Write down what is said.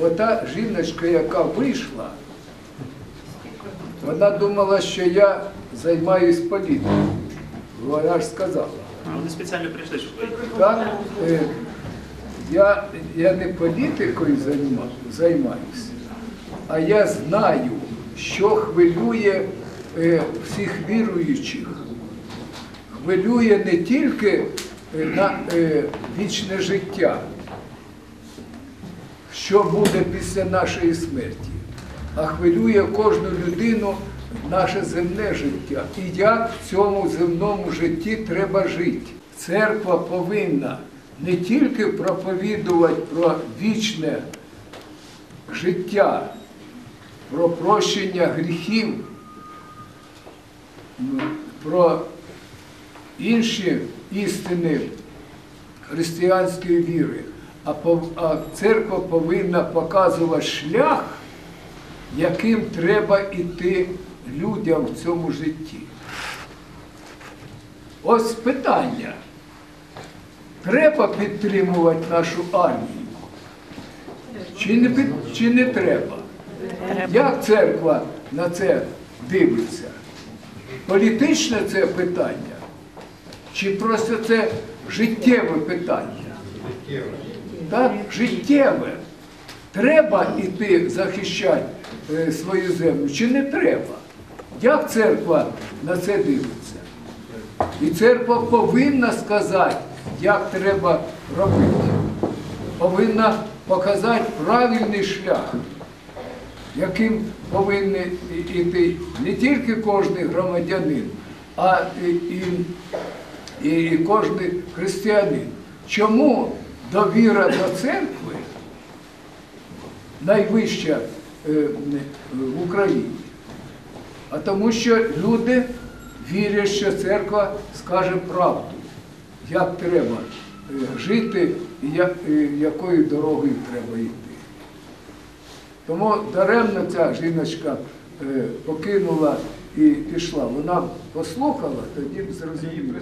ота жіночка, яка вийшла, вона думала, що я займаюсь політикою. Вона ж сказала. Вони спеціально прийшли, щоб Так, е, я, я не політикою займа- займаюся, а я знаю, що хвилює е, всіх віруючих. Хвилює не тільки е, на е, вічне життя, що буде після нашої смерті, а хвилює кожну людину наше земне життя. І як в цьому земному житті треба жити. Церква повинна не тільки проповідувати про вічне життя, про прощення гріхів, про інші істини християнської віри, а, церква повинна показувати шлях, яким треба йти людям в цьому житті. Ось питання. Треба підтримувати нашу армію? Чи не, під- чи не треба? Як церква на це дивиться? Політичне це питання? Чи просто це життєве питання? Так, життєве. Треба йти захищати е, свою землю, чи не треба? Як церква на це дивиться? І церква повинна сказати, як треба робити. Повинна показати правильний шлях, яким повинен йти не тільки кожен громадянин, а і, і, і кожен християнин. Чому довіра до церкви найвища е, в Україні? А тому що люди вірять, що церква скаже правду, як треба е, жити і якою дорогою треба йти. Тому даремно ця жіночка е, покинула і пішла. Вона послухала, тоді б зрозуміла.